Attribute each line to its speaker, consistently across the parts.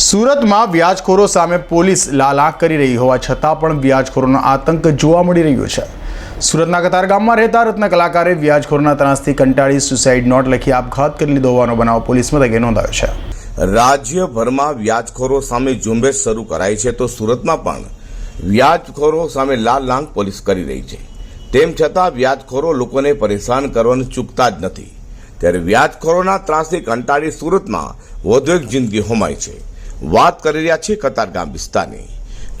Speaker 1: સુરતમાં વ્યાજખોરો સામે પોલીસ લાલાક કરી રહી હોવા છતાં પણ વ્યાજખોરોનો આતંક જોવા મળી રહ્યો છે. સુરતના કતારગામમાં રહેતા રત્ન કલાકારે વ્યાજખોરોના ત્રાસથી કંટાળી સુસાઇડ નોટ લખી આપઘાત કરી લીધો હોવાનો બનાવ પોલીસ મથકે નોંધાયો છે.
Speaker 2: રાજ્યભરમાં વ્યાજખોરો સામે ઝુંબેશ શરૂ કરાઈ છે તો સુરતમાં પણ વ્યાજખોરો સામે લાલ લાંગ પોલીસ કરી રહી છે. તેમ છતાં વ્યાજખોરો લોકોને પરેશાન કરવાનું ચૂકતા જ નથી. ત્યારે વ્યાજખોરોના ત્રાસથી કંટાળી સુરતમાં વધુ એક જિંદગી હોમાય છે. વાત કરી રહ્યા છીએ કતારગામ વિસ્તારની.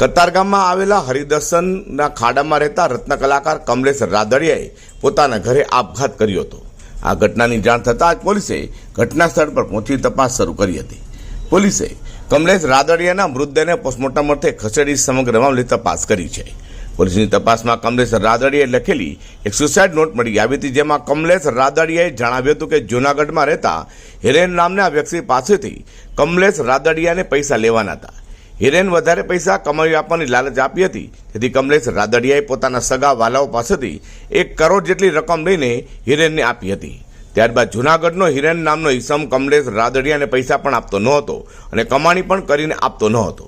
Speaker 2: કતારગામમાં આવેલા હરિદર્શનના ખાડામાં રહેતા રત્ન કલાકાર કમલેશ રાદડિયાએ પોતાના ઘરે આપઘાત કર્યો હતો. આ ઘટનાની જાણ થતાં જ પોલીસે ઘટના સ્થળ પર પહોંચી તપાસ શરૂ કરી હતી. પોલીસે કમલેશ રાદડિયાના મૃતદેહને પોસ્ટમોર્ટમ અર્થે ખસેડી સમગ્ર મામલે તપાસ કરી છે. પોલીસની તપાસમાં કમલેશ રાદડિયાએ લખેલી એક સુસાઇડ નોટ મળી આવી હતી, જેમાં કમલેશ રાદડિયાએ જણાવ્યું હતું કે જૂનાગઢમાં રહેતા હિરેન નામના વ્યક્તિ પાસેથી કમલેશ રાદડિયાને પૈસા લેવાના હતા. હિરેન વધારે પૈસા કમાવી આપવાની લાલચ આપી હતી જેથી કમલેશ રાદડિયાએ પોતાના સગા વાલાઓ પાસેથી એક કરોડ જેટલી રકમ લઈને હિરેનને આપી હતી. ત્યારબાદ જૂનાગઢનો હિરેન નામનો ઈસમ કમલેશ રાદડિયાને પૈસા પણ આપતો નહોતો અને કમાણી પણ કરીને આપતો ન હતો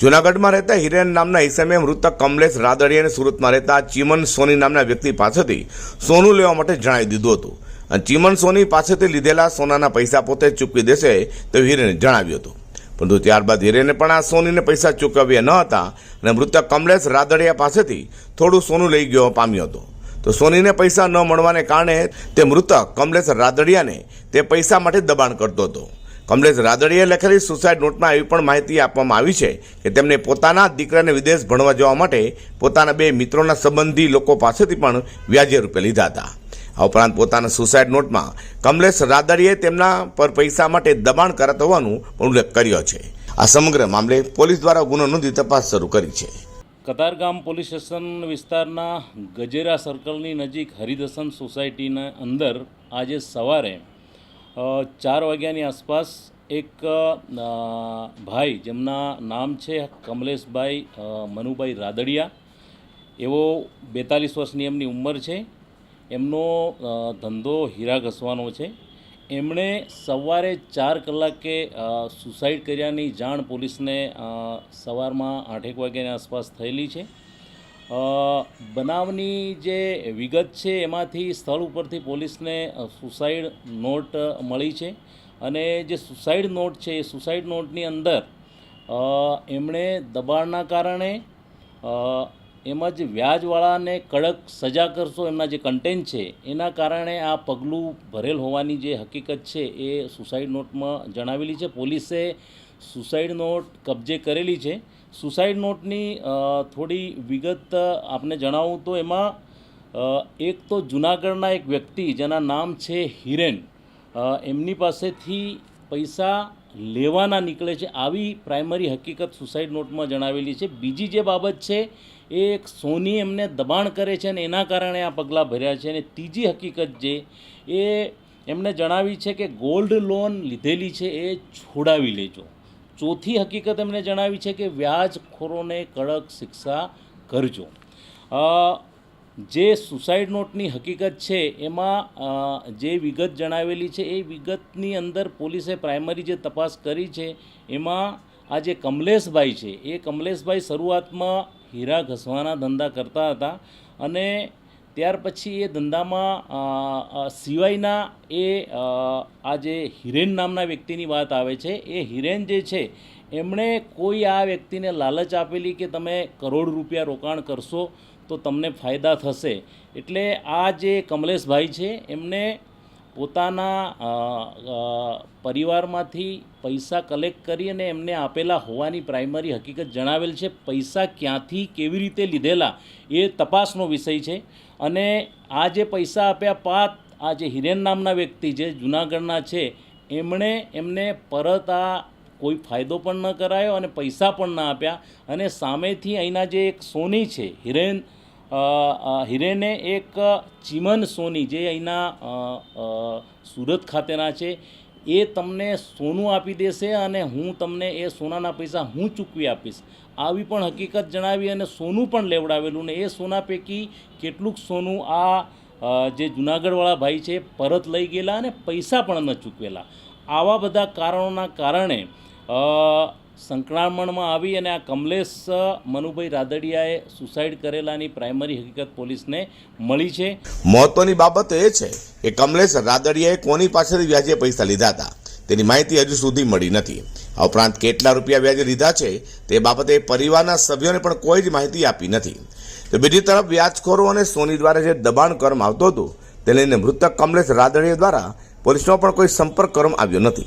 Speaker 2: જૂનાગઢમાં રહેતા હિરેન નામના ઈસમે મૃતક કમલેશ રાદડિયાને સુરતમાં રહેતા ચીમન સોની નામના વ્યક્તિ પાસેથી સોનું લેવા માટે જણાવી દીધું હતું. અને ચીમન સોની પાસેથી લીધેલા સોનાના પૈસા પોતે ચૂકવી દેશે તેવું હિરેને જણાવ્યું હતું. પરંતુ ત્યારબાદ હિરેને પણ આ સોનીને પૈસા ચૂકવ્યા ન હતા અને મૃતક કમલેશ રાદડિયા પાસેથી થોડું સોનું લઈ ગયો પામ્યો હતો. તો સોનીને પૈસા ન મળવાને કારણે તે મૃતક કમલેશ રાદડિયાને તે પૈસા માટે દબાણ કરતો હતો. કમલેશ રાદડીએ લખેલી સુસાઇડ નોટમાં એવી પણ માહિતી આપવામાં આવી છે કે તેમને પોતાના દીકરાને વિદેશ ભણવા જવા માટે પોતાના બે મિત્રોના સંબંધી લોકો પાસેથી પણ વ્યાજે રૂપે લીધા હતા. આ ઉપરાંત પોતાના સુસાઇડ નોટમાં કમલેશ રાદડીએ તેમના પર પૈસા માટે દબાણ કરત હોવાનું ઉલ્લેખ કર્યો છે. આ સમગ્ર મામલે પોલીસ દ્વારા ગુનો નોંધી તપાસ શરૂ કરી છે.
Speaker 3: કતારગામ પોલીસ સ્ટેશન વિસ્તારના ગજેરા સર્કલની નજીક હરિદર્શન સોસાયટીના અંદર આજે સવારે ચાર વાગ્યાની આસપાસ એક ભાઈ જેમના નામ છે કમલેશભાઈ મનુભાઈ રાદડિયા એવો બેતાલીસ વર્ષની એમની ઉંમર છે. એમનો ધંધો હીરા ઘસવાનો છે. એમણે સવારે ચાર કલાકે સુસાઇડ કર્યાની જાણ પોલીસને સવારમાં આઠેક વાગ્યાની આસપાસ થયેલી છે. બનાવની જે વિગત છે, એમાંથી સ્થળ ઉપરથી પોલીસને સુસાઇડ નોટ મળી છે અને જે સુસાઇડ નોટ છે, એ સુસાઇડ નોટની અંદર એમણે દબાણના કારણે એમાં જે વ્યાજવાળાને કડક સજા કરશો, એમના જે કન્ટેન્ટ છે, એના કારણે આ પગલું ભરેલ હોવાની જે હકીકત છે એ સુસાઇડ નોટમાં જણાવેલી છે. પોલીસે સુસાઇડ નોટ કબજે કરેલી છે. સુસાઇડ નોટની થોડી વિગત આપને જણાવું તો એમાં એક તો જુનાગઢના એક વ્યક્તિ જેના નામ છે હિરેન એમની પાસેથી પૈસા લેવાના નીકળે છે. આવી પ્રાઇમરી હકીકત સુસાઇડ નોટમાં જણાવેલી છે. બીજી જે બાબત છે, એ એક સોની એમને દબાણ કરે છે અને એના કારણે આ પગલાં ભર્યા છે. અને ત્રીજી હકીકત જે, એ એમને જણાવી છે કે ગોલ્ડ લોન લીધેલી છે, એ છોડાવી લેજો. ચોથી હકીકત એમને જણાવી છે કે વ્યાજખોરોને કડક શિક્ષા કરજો. જે સુસાઇડ નોટની હકીકત છે, એમાં જે વિગત જણાવેલી છે, એ વિગતની અંદર પોલીસે પ્રાઇમરી જે તપાસ કરી છે, એમાં આ જે કમલેશભાઈ છે, એ કમલેશભાઈ શરૂઆતમાં હીરા ઘસવાના ધંધા કરતા હતા અને ત્યાર પછી એ ધંધામાં સિવાયના એ આ જે હિરેન નામના વ્યક્તિની વાત આવે છે, એ હિરેન જે છે, એમણે કોઈ આ વ્યક્તિને લાલચ આપેલી કે તમે કરોડ રૂપિયા રોકાણ કરશો તો તમને ફાયદા થશે. એટલે આ જે કમલેશભાઈ છે, એમને પોતાના પરિવારમાંથી પૈસા કલેક્ટ કરી અને એમને આપેલા હોવાની પ્રાઇમરી હકીકત જણાવેલ છે. પૈસા ક્યાંથી કેવી રીતે લીધેલા એ તપાસનો વિષય છે. અને આ જે પૈસા આપ્યા પાત આ જે હિરેન નામના વ્યક્તિ જે જુનાગઢના છે, એમણે એમને પરત આ કોઈ ફાયદો પણ ન કરાયો અને પૈસા પણ ન આપ્યા. અને સામેથી અહીંના જે એક સોની છે, હિરેન હિરેને એક ચિમન સોની જે અહીંના સુરત ખાતેના છે, એ તમને સોનું આપી દેશે અને હું તમને એ સોનાના પૈસા હું ચૂકવી આપીશ. આવી પણ હકીકત જણાવી અને સોનું પણ લેવડાવેલું ને એ સોના પૈકી કેટલુંક સોનું આ જે જુનાગઢવાળા ભાઈ છે, પરત લઈ ગયેલા અને પૈસા પણ ન ચૂકવેલા. આવા બધા કારણોના કારણે અ, સંકળામણમાં આવી અને આ કમલેશ મનુભાઈ રાદડિયાએ સુસાઇડ કરેલાની પ્રાઇમરી હકીકત પોલીસને મળી છે.
Speaker 2: મહત્વની બાબત એ છે કે કમલેશ રાદડિયાએ કોની પાસેથી વ્યાજે પૈસા લીધા હતા? તેની માહિતી હજુ સુધી મળી નથી. આ ઉપરાંત કેટલા રૂપિયા વ્યાજે લીધા છે તે બાબતે પરિવારના સભ્યોને પણ કોઈ જ માહિતી આપી નથી. તો બીજી તરફ વ્યાજખોરો અને સોની દ્વારા જે દબાણ કરવામાં આવતું હતું તે લઈને મૃતક કમલેશ રાદડિયા દ્વારા પોલીસનો પણ કોઈ સંપર્ક કરવામાં આવ્યો નથી.